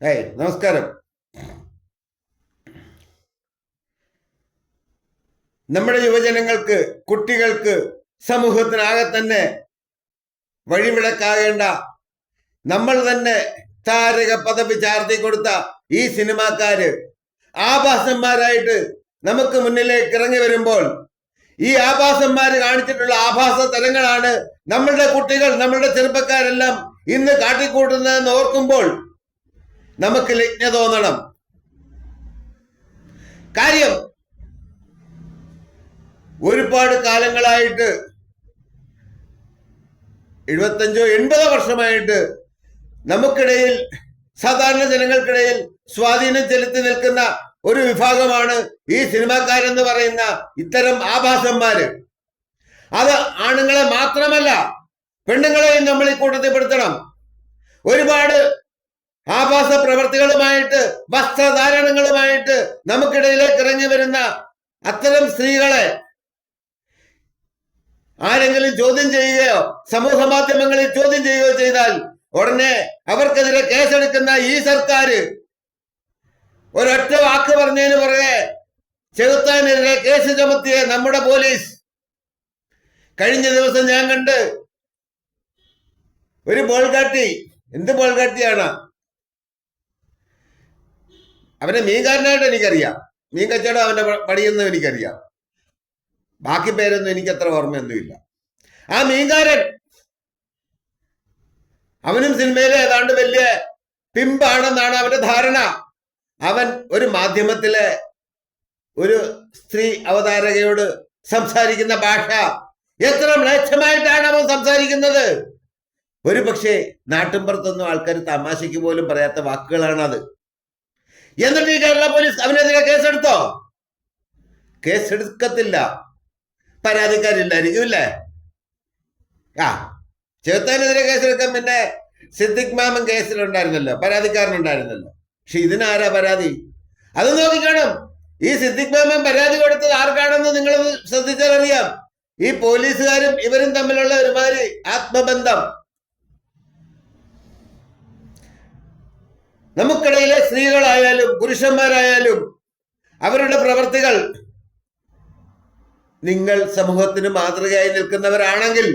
ഏയ് നമസ്കാരം. നമ്മുടെ യുവജനങ്ങൾക്ക് കുട്ടികൾക്ക് സമൂഹത്തിനാകെ തന്നെ വഴിവിളക്കാകേണ്ട നമ്മൾ തന്നെ താരക പദവി ചാർത്തി കൊടുത്ത ഈ സിനിമാക്കാര് ആഭാസന്മാരായിട്ട് നമുക്ക് മുന്നിലേക്ക് ഇറങ്ങി വരുമ്പോൾ ഈ ആഭാസന്മാര് കാണിച്ചിട്ടുള്ള ആഭാസ തലങ്ങളാണ് നമ്മളുടെ കുട്ടികൾ നമ്മളുടെ ചെറുപ്പക്കാരെല്ലാം ഇന്ന് കാട്ടിക്കൂട്ടുന്നതെന്ന് ഓർക്കുമ്പോൾ നമുക്ക് ലജ്ഞ തോന്നണം. കാര്യം ഒരുപാട് കാലങ്ങളായിട്ട് എഴുപത്തഞ്ചോ എൺപതോ വർഷമായിട്ട് നമുക്കിടയിൽ സാധാരണ ജനങ്ങൾക്കിടയിൽ സ്വാധീനം ചെലുത്തി നിൽക്കുന്ന ഒരു വിഭാഗമാണ് ഈ സിനിമാക്കാരെന്ന് പറയുന്ന ഇത്തരം ആഭാസന്മാര്. അത് ആണുങ്ങളെ മാത്രമല്ല പെണ്ണുങ്ങളെയും നമ്മൾ ഈ കൂട്ടത്തിൽ പെടുത്തണം. ഒരുപാട് ആഭാസ പ്രവർത്തികളുമായിട്ട് വസ്ത്രധാരണങ്ങളുമായിട്ട് നമുക്കിടയിലേക്ക് ഇറങ്ങി വരുന്ന അത്തരം സ്ത്രീകളെ ആരെങ്കിലും ചോദ്യം ചെയ്യുകയോ സമൂഹ മാധ്യമങ്ങളിൽ ചോദ്യം ചെയ്യുകയോ ചെയ്താൽ ഉടനെ അവർക്കെതിരെ കേസെടുക്കുന്ന ഈ സർക്കാർ ഒരൊറ്റ വാക്ക് പറഞ്ഞതിന് പുറകെ ചെറുത്താനെതിരെ കേസ് ചുമത്തിയ നമ്മുടെ പോലീസ് കഴിഞ്ഞ ദിവസം ഞാൻ കണ്ട് ഒരു ബോൾഗാട്ടി എന്ത് ബോൾഗാട്ടിയാണ്? അവനെ മീൻകാരനായിട്ട് എനിക്കറിയാം. മീൻ കച്ചവടം അവന്റെ പണിയെന്നും എനിക്കറിയാം. ബാക്കി പേരൊന്നും എനിക്ക് അത്ര ഓർമ്മയൊന്നുമില്ല. ആ മീൻകാരൻ അവനും സിനിമയിലെ ഏതാണ്ട് വലിയ പിമ്പാണെന്നാണ് അവന്റെ ധാരണ. അവൻ ഒരു മാധ്യമത്തിലെ ഒരു സ്ത്രീ അവതാരകയോട് സംസാരിക്കുന്ന ഭാഷ. എത്ര മ്ലേച്ഛമായിട്ടാണ് അവൻ സംസാരിക്കുന്നത്? ഒരു പക്ഷേ നാട്ടിൻപുറത്തൊന്നും ആൾക്കാർ തമാശയ്ക്ക് പോലും പറയാത്ത വാക്കുകളാണ് അത് എന്നിട്ട് ഈ കേരള പോലീസ് അവനെതിരെ കേസെടുത്തോ? കേസെടുക്കത്തില്ല. പരാതിക്കാരില്ലായിരിക്കും ഇല്ലേ? ആ ചെറുത്താനെതിരെ കേസെടുക്കാൻ പിന്നെ സിദ്ദിഖ് മാമൻ കേസിലുണ്ടായിരുന്നല്ലോ പരാതിക്കാരനുണ്ടായിരുന്നല്ലോ. പക്ഷെ ഇതിനാരാ പരാതി? അത് നോക്കിക്കാണും. ഈ സിദ്ദിഖ് മാമൻ പരാതി കൊടുത്തത് ആർക്കാണെന്ന് നിങ്ങൾ ശ്രദ്ധിച്ചാൽ അറിയാം ഈ പോലീസുകാരും ഇവരും തമ്മിലുള്ള ഒരുമാതിരി ആത്മബന്ധം. നമുക്കിടയിലെ സ്ത്രീകളായാലും പുരുഷന്മാരായാലും അവരുടെ പ്രവർത്തികൾ നിങ്ങൾ സമൂഹത്തിന് മാതൃകയായി നിൽക്കുന്നവരാണെങ്കിൽ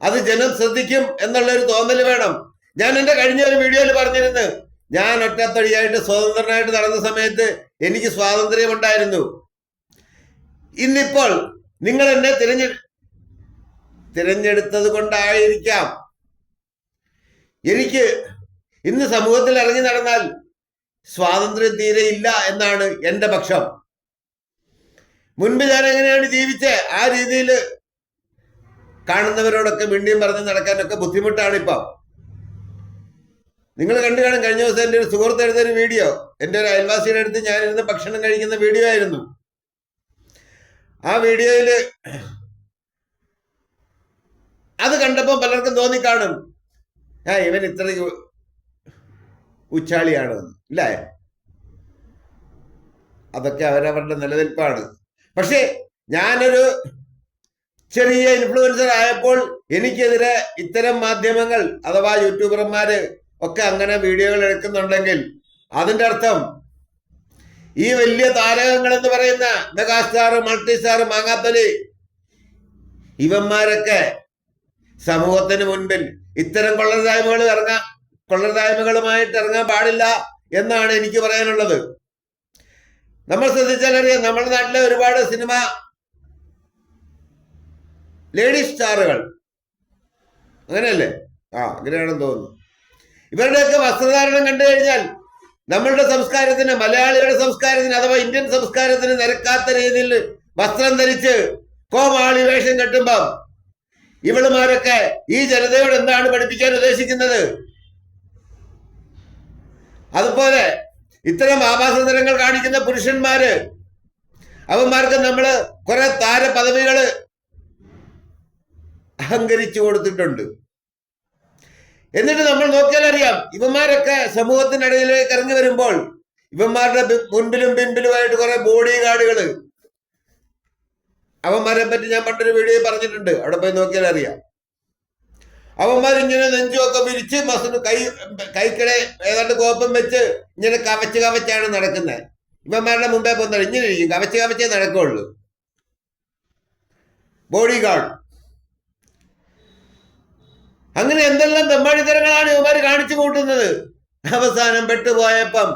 അത് ജനം ശ്രദ്ധിക്കും എന്നുള്ള ഒരു തോന്നൽ വേണം. ഞാൻ എന്റെ കഴിഞ്ഞ ഒരു വീഡിയോയിൽ പറഞ്ഞിരുന്നു ഞാൻ ഒറ്റത്തടിയായിട്ട് സ്വതന്ത്രനായിട്ട് നടന്ന സമയത്ത് എനിക്ക് സ്വാതന്ത്ര്യം ഉണ്ടായിരുന്നു ഇന്നിപ്പോൾ നിങ്ങൾ എന്നെ തിരഞ്ഞെ തിരഞ്ഞെടുത്തത് കൊണ്ടായിരിക്കാം. എനിക്ക് ഇന്ന് സമൂഹത്തിൽ ഇറങ്ങി നടന്നാൽ സ്വാതന്ത്ര്യം തീരെ ഇല്ല എന്നാണ് എന്റെ പക്ഷം. മുൻപ് ഞാൻ എങ്ങനെയാണ് ജീവിച്ചത് ആ രീതിയിൽ കാണുന്നവരോടൊക്കെ മിണ്ടിയും പറഞ്ഞ് നടക്കാനൊക്കെ ബുദ്ധിമുട്ടാണ് ഇപ്പം നിങ്ങൾ കണ്ടു കാണും കഴിഞ്ഞ ദിവസം എന്റെ ഒരു സുഹൃത്ത് എടുത്തൊരു വീഡിയോ. എന്റെ ഒരു അയൽവാസിയുടെ അടുത്ത് ഞാനിരുന്ന് ഭക്ഷണം കഴിക്കുന്ന വീഡിയോ ആയിരുന്നു. ആ വീഡിയോയിൽ അത് കണ്ടപ്പോൾ പലർക്കും തോന്നിക്കാണും. ആ ഇവൻ ഇത്ര ഉച്ചാളിയാണ് ഇല്ലേ? അതൊക്കെ അവരവരുടെ നിലനിൽപ്പാണ്. പക്ഷേ ഞാനൊരു ചെറിയ ഇൻഫ്ലുവൻസർ ആയപ്പോൾ എനിക്കെതിരെ ഇത്തരം മാധ്യമങ്ങൾ അഥവാ യൂട്യൂബർമാര് ഒക്കെ അങ്ങനെ വീഡിയോകൾ എടുക്കുന്നുണ്ടെങ്കിൽ അതിന്റെ അർത്ഥം ഈ വലിയ താരകങ്ങൾ എന്ന് പറയുന്ന മെഗാസ്റ്റാർ മൾട്ടിസ്റ്റാർ മാങ്ങാത്തലി ഇവന്മാരൊക്കെ സമൂഹത്തിന് മുൻപിൽ ഇത്തരം കൊള്ളരായ്മകൾ ഇറങ്ങാൻ കൊള്ളരുതായ്മകളുമായിട്ട് ഇറങ്ങാൻ പാടില്ല എന്നാണ് എനിക്ക് പറയാനുള്ളത്. നമ്മൾ ശ്രദ്ധിച്ചാൽ അറിയാം നമ്മുടെ നാട്ടിലെ ഒരുപാട് സിനിമ ലേഡീസ് സ്റ്റാറുകൾ. അങ്ങനെയല്ലേ? ആ അങ്ങനെയാണെന്ന് തോന്നുന്നു. ഇവരുടെയൊക്കെ വസ്ത്രധാരണം കണ്ടു കഴിഞ്ഞാൽ നമ്മളുടെ സംസ്കാരത്തിന് മലയാളികളുടെ സംസ്കാരത്തിന് അഥവാ ഇന്ത്യൻ സംസ്കാരത്തിന് നിരക്കാത്ത രീതിയിൽ വസ്ത്രം ധരിച്ച് കോമാളി വേഷം കെട്ടുമ്പം ഇവളുമാരൊക്കെ ഈ ജനതയോട് എന്താണ് പഠിപ്പിക്കാൻ ഉദ്ദേശിക്കുന്നത്? അതുപോലെ ഇത്തരം ആവാസതരങ്ങൾ കാണിക്കുന്ന പുരുഷന്മാര് അവന്മാർക്ക് നമ്മൾ കുറെ താര പദവികൾ അഹങ്കരിച്ചു കൊടുത്തിട്ടുണ്ട്. എന്നിട്ട് നമ്മൾ നോക്കിയാൽ അറിയാം ഇവന്മാരൊക്കെ സമൂഹത്തിനിടയിലേക്ക് ഇറങ്ങി വരുമ്പോൾ ഇവന്മാരുടെ മുൻപിലും പിൻപിലുമായിട്ട് കുറെ ബോഡി ഗാർഡുകൾ അവന്മാരെ പറ്റി ഞാൻ പണ്ടൊരു വീഡിയോ പറഞ്ഞിട്ടുണ്ട് അവിടെ പോയി നോക്കിയാൽ അറിയാം. അവന്മാരിങ്ങനെ നെഞ്ചുമൊക്കെ വിരിച്ച് മസിന് കൈ കൈക്കിടെ ഏതാണ്ട് കോപ്പം വെച്ച് ഇങ്ങനെ കവച്ച് കവച്ചാണ് നടക്കുന്നത് ഇവന്മാരുടെ മുമ്പേ പോകുന്നത് ഇങ്ങനെ ഇരിക്കും. കവച്ച് കവച്ചേ നടക്കുള്ളൂ. ബോഡി ഗാർഡ് അങ്ങനെ എന്തെല്ലാം തെമ്മാടിത്തരങ്ങളാണ് ഇവന്മാർ കാണിച്ചു കൂട്ടുന്നത്. അവസാനം പെട്ടുപോയപ്പം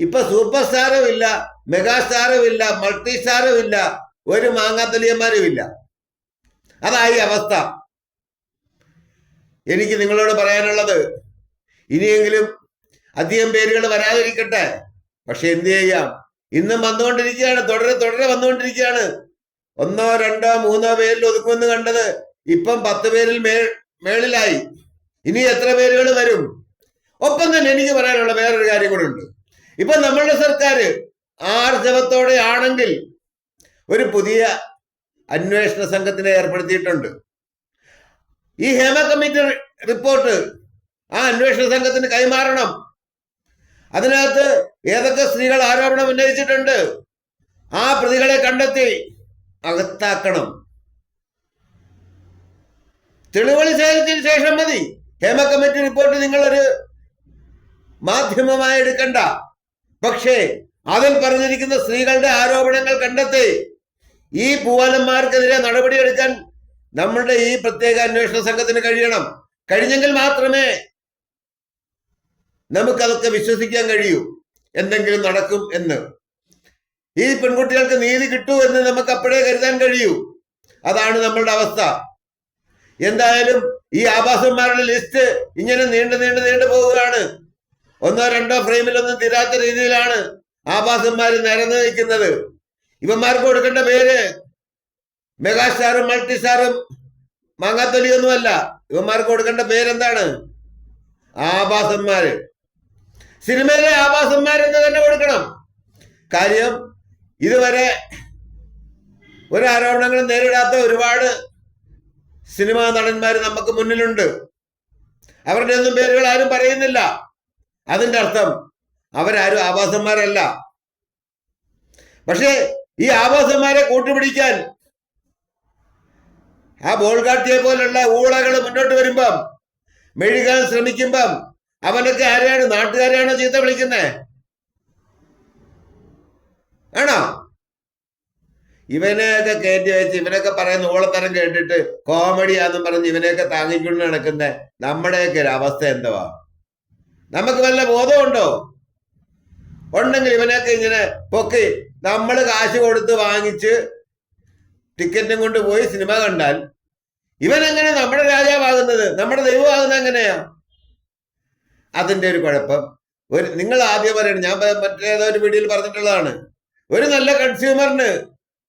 ഇപ്പൊ സൂപ്പർ സ്റ്റാറും ഇല്ല മെഗാ സ്റ്റാറും ഇല്ല മൾട്ടി സ്റ്റാറും ഇല്ല ഒരു മാങ്ങാത്തലിയന്മാരും ഇല്ല. അതായി അവസ്ഥ. എനിക്ക് നിങ്ങളോട് പറയാനുള്ളത് ഇനിയെങ്കിലും അധികം പേരുകൾ വരാതിരിക്കട്ടെ. പക്ഷെ എന്തു ചെയ്യാം? ഇന്നും വന്നുകൊണ്ടിരിക്കുകയാണ് തുടരെ തുടരെ വന്നുകൊണ്ടിരിക്കുകയാണ്. ഒന്നോ രണ്ടോ മൂന്നോ പേരിൽ ഒതുക്കുമെന്ന് കണ്ടത് ഇപ്പം പത്ത് പേരിൽ മേൽ മേളിലായി. ഇനി എത്ര പേരുകൾ വരും? ഒപ്പം തന്നെ എനിക്ക് പറയാനുള്ള വേറൊരു കാര്യം കൂടെ ഉണ്ട്. ഇപ്പൊ നമ്മളുടെ സർക്കാർ ആർജവത്തോടെ ആണെങ്കിൽ ഒരു പുതിയ അന്വേഷണ സംഘത്തിനെ ഏർപ്പെടുത്തിയിട്ടുണ്ട്. ഈ ഹേമ കമ്മിറ്റി റിപ്പോർട്ട് ആ അന്വേഷണ സംഘത്തിന് കൈമാറണം. അതിനകത്ത് ഏതൊക്കെ സ്ത്രീകൾ ആരോപണം ഉന്നയിച്ചിട്ടുണ്ട്? ആ പ്രതികളെ കണ്ടെത്തി അകത്താക്കണം. തെളിവുകൾ ശേഖരിച്ചതിന് ശേഷം മതി. ഹേമ കമ്മിറ്റി റിപ്പോർട്ട് നിങ്ങളൊരു മാധ്യമമായി എടുക്കണ്ട. പക്ഷേ അതിൽ പറഞ്ഞിരിക്കുന്ന സ്ത്രീകളുടെ ആരോപണങ്ങൾ കണ്ടെത്തി ഈ പൂവാലന്മാർക്കെതിരെ നടപടിയെടുക്കാൻ നമ്മളുടെ ഈ പ്രത്യേക അന്വേഷണ സംഘത്തിന് കഴിയണം. കഴിഞ്ഞെങ്കിൽ മാത്രമേ നമുക്കതൊക്കെ വിശ്വസിക്കാൻ കഴിയൂ. എന്തെങ്കിലും നടക്കും എന്ന്. ഈ പെൺകുട്ടികൾക്ക് നീതി കിട്ടൂ എന്ന് നമുക്ക് അപ്പോഴേ കരുതാൻ കഴിയൂ. അതാണ് നമ്മളുടെ അവസ്ഥ. എന്തായാലും ഈ ആഭാസന്മാരുടെ ലിസ്റ്റ് ഇങ്ങനെ നീണ്ടു നീണ്ടു നീണ്ടു പോവുകയാണ്. ഒന്നോ രണ്ടോ ഫ്രെയിമിലൊന്നും തീരാത്ത രീതിയിലാണ് ആഭാസന്മാർ നിരന്നു നിൽക്കുന്നത്. ഇവന്മാർക്ക് കൊടുക്കേണ്ട പേര് മെഗാസ്റ്റാറും മൾട്ടി സ്റ്റാറും മാങ്ങാത്തൊലിയൊന്നുമല്ല. ഇവന്മാർക്ക് കൊടുക്കേണ്ട പേരെന്താണ്? ആഭാസന്മാര് സിനിമയിലെ ആഭാസന്മാരെന്ന് തന്നെ കൊടുക്കണം. കാര്യം ഇതുവരെ ഒരു ആരോപണങ്ങളും നേരിടാത്ത ഒരുപാട് സിനിമാ നടന്മാർ നമുക്ക് മുന്നിലുണ്ട്. അവരുടെ ഒന്നും പേരുകൾ ആരും പറയുന്നില്ല. അതിന്റെ അർത്ഥം അവരാരും ആവാസന്മാരല്ല. പക്ഷേ ഈ ആവാസന്മാരെ കൂട്ടുപിടിക്കാൻ ആ ബോൾ ബോൾഗാട്ടിയെ പോലുള്ള ഊളകൾ മുന്നോട്ട് വരുമ്പം മെഴുകാൻ ശ്രമിക്കുമ്പം അവനൊക്കെ ആരാണ് നാട്ടുകാരെയാണോ ചീത്ത വിളിക്കുന്നേ? ആണോ? ഇവനെയൊക്കെ കയറ്റി വെച്ച് ഇവനൊക്കെ പറയുന്ന ഓളത്തരം കേട്ടിട്ട് കോമഡിയാന്നും പറഞ്ഞ് ഇവനെയൊക്കെ താങ്ങിക്കൊണ്ട് നടക്കുന്ന നമ്മുടെയൊക്കെ ഒരു അവസ്ഥ എന്തുവാ? നമുക്ക് വല്ല ബോധമുണ്ടോ ഉണ്ടെങ്കിൽ ഇവനൊക്കെ ഇങ്ങനെ പൊക്കി നമ്മൾ കാശ് കൊടുത്ത് വാങ്ങിച്ച് ടിക്കറ്റും കൊണ്ട് പോയി സിനിമ കണ്ടാൽ ഇവൻ എങ്ങനെ നമ്മുടെ രാജാവാകുന്നത് നമ്മുടെ ദൈവമാകുന്നത് എങ്ങനെയാ? അതിന്റെ ഒരു കുഴപ്പം. ഒരു നിങ്ങൾ ആദ്യം പറയണം. ഞാൻ മറ്റേതോ ഒരു വീഡിയോയിൽ പറഞ്ഞിട്ടുള്ളതാണ്. ഒരു നല്ല കൺസ്യൂമറിന്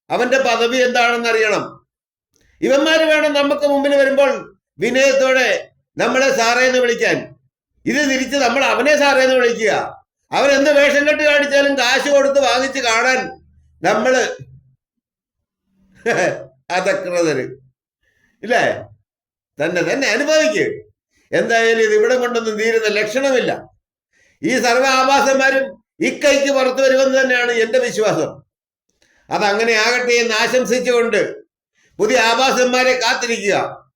അവന്റെ പദവി എന്താണെന്ന് അറിയണം ഇവന്മാര് വേണം നമുക്ക് മുമ്പിൽ വരുമ്പോൾ വിനയത്തോടെ നമ്മളെ സാറേ എന്ന് വിളിക്കാൻ. ഇത് തിരിച്ച് നമ്മൾ അവനെ സാറേ എന്ന് വിളിക്കുക. അവൻ എന്ത് വേഷം കെട്ട് കാണിച്ചാലും കാശ് കൊടുത്ത് വാങ്ങിച്ച് കാണാൻ നമ്മൾ അതക്രതര് ഇല്ലേ? തന്നെ തന്നെ അനുഭവിക്കുക എന്തായാലും ഇത് ഇവിടെ കൊണ്ടൊന്നും തീരുന്ന ലക്ഷണമില്ല. ഈ സർവ ആവാസന്മാരും ഇക്കൈക്ക് പുറത്തു വരുമെന്ന് തന്നെയാണ് എന്റെ വിശ്വാസം. അതങ്ങനെ ആകട്ടെ എന്ന് ആശംസിച്ചുകൊണ്ട് പുതിയ ആഭാസന്മാരെ കാത്തിരിക്കുക.